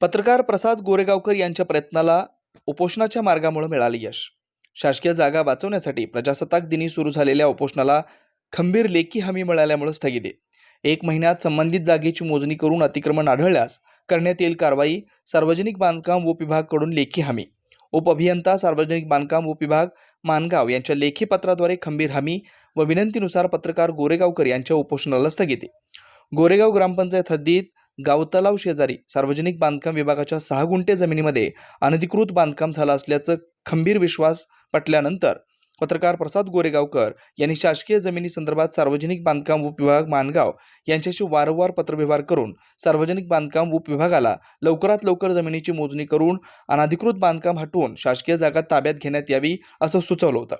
पत्रकार प्रसाद गोरेगावकर यांच्या प्रयत्नाला उपोषणाच्या मार्गामुळे मिळाले यश. शासकीय जागा वाचवण्यासाठी प्रजासत्ताक दिनी सुरू झालेल्या उपोषणाला खंबीर लेखी हमी मिळाल्यामुळे स्थगिती एक महिन्यात संबंधित जागेची मोजणी करून अतिक्रमण आढळल्यास करण्यात येईल कारवाई सार्वजनिक बांधकाम उपविभागकडून लेखी हमी. उपअभियंता सार्वजनिक बांधकाम उपविभाग मानगाव यांच्या लेखी पत्राद्वारे खंबीर हमी व विनंतीनुसार पत्रकार गोरेगावकर यांच्या उपोषणाला स्थगिती गोरेगाव ग्रामपंचायत हद्दीत गावतलाव शेजारी सार्वजनिक बांधकाम विभागाच्या सहा गुंठे जमिनीमध्ये अनधिकृत बांधकाम झालं असल्याचं खंबीर विश्वास पटल्यानंतर पत्रकार प्रसाद गोरेगावकर यांनी शासकीय जमिनी संदर्भात सार्वजनिक बांधकाम उपविभाग मानगाव यांच्याशी वारंवार पत्रव्यवहार करून सार्वजनिक बांधकाम उपविभागाला लवकरात लवकर जमिनीची मोजणी करून अनधिकृत बांधकाम हटवून शासकीय जागा ताब्यात घेण्यात यावी असं सुचवलं होतं.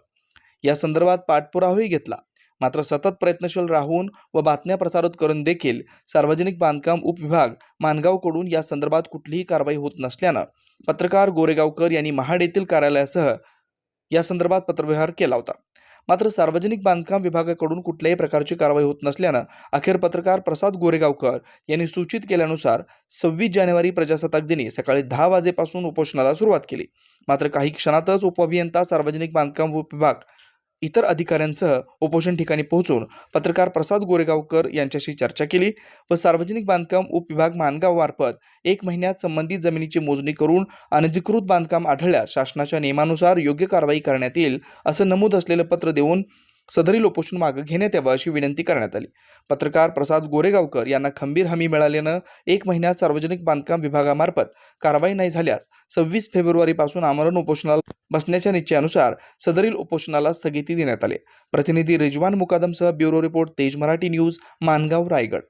या संदर्भात पाठपुरावाही घेतला. मात्र सतत प्रयत्नशील राहून व बातम्या प्रसारित करून देखील सार्वजनिक बांधकाम उपविभाग मानगावकडून या संदर्भात कुठलीही कारवाई होत नसल्यानं पत्रकार गोरेगावकर यांनी महाड येथील कार्यालयासह या संदर्भात पत्रव्यवहार केला होता. मात्र सार्वजनिक बांधकाम विभागाकडून कुठल्याही प्रकारची कारवाई होत नसल्यानं अखेर पत्रकार प्रसाद गोरेगावकर यांनी सूचित केल्यानुसार सव्वीस जानेवारी प्रजासत्ताक दिनी सकाळी दहा वाजेपासून उपोषणाला सुरुवात केली. मात्र काही क्षणातच उपअभियंता सार्वजनिक बांधकाम विभाग इतर अधिकाऱ्यांसह उपोषण ठिकाणी पोहोचून पत्रकार प्रसाद गोरेगावकर यांच्याशी चर्चा केली व सार्वजनिक बांधकाम उपविभाग मानगाव मार्फत एक महिन्यात संबंधित जमिनीची मोजणी करून अनधिकृत बांधकाम आढळल्यास शासनाच्या नियमानुसार योग्य कारवाई करण्यात येईल असं नमूद असलेलं पत्र देऊन सदरील उपोषण मागे घेण्यात यावं अशी विनंती करण्यात आली. पत्रकार प्रसाद गोरेगावकर यांना खंबीर हमी मिळाल्यानं एक महिन्यात सार्वजनिक बांधकाम विभागामार्फत कारवाई नाही झाल्यास सव्वीस फेब्रुवारीपासून आमरण उपोषणाला बसण्याच्या निश्चयानुसार सदरील उपोषणाला स्थगिती देण्यात आली. प्रतिनिधी Rizwan मुकादमसह bureau report Tej Marathi news Mangaon Raigad.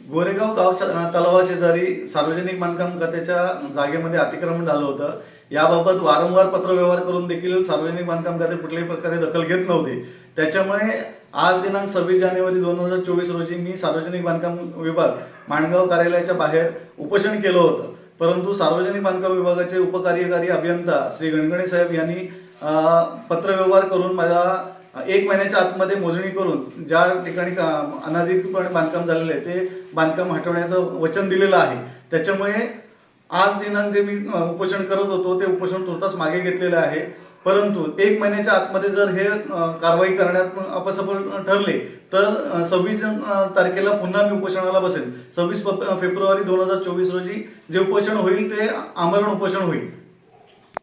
Goregaon तलावा तलावाशेजारी सार्वजनिक बांधकाम खात्याच्या जागेमध्ये अतिक्रमण झालं होतं. याबाबत वारंवार पत्रव्यवहार करून देखील सार्वजनिक बांधकाम खाते कुठल्याही प्रकारे दखल घेत नव्हते. त्याच्यामुळे आज दिनांक सव्वीस जानेवारी दोन हजार चोवीस रोजी मी सार्वजनिक बांधकाम विभाग माणगाव कार्यालयाच्या बाहेर उपोषण केलं होतं. परंतु सार्वजनिक बांधकाम विभागाचे उपकार्यकारी अभियंता श्री गणगणे साहेब यांनी पत्रव्यवहार करून मला एक महिन्याच्या आतमध्ये मोजणी करून ज्या ठिकाणी का- बांधकाम झालेलं आहे ते बांधकाम हटवण्याचं वचन दिलेलं आहे. त्याच्यामुळे आज दिनांक जे मी उपोषण करत होतो ते उपोषण तुर्तास मागे घेतलेलं आहे. परंतु एक महिन्याच्या आतमध्ये जर हे कारवाई करण्यात अपसफल ठरले तर सव्वीस तारखेला पुन्हा मी उपोषणाला बसेल सव्वीस फेब्रुवारी दोन हजार चोवीस रोजी जे उपोषण होईल ते आमरण उपोषण होईल.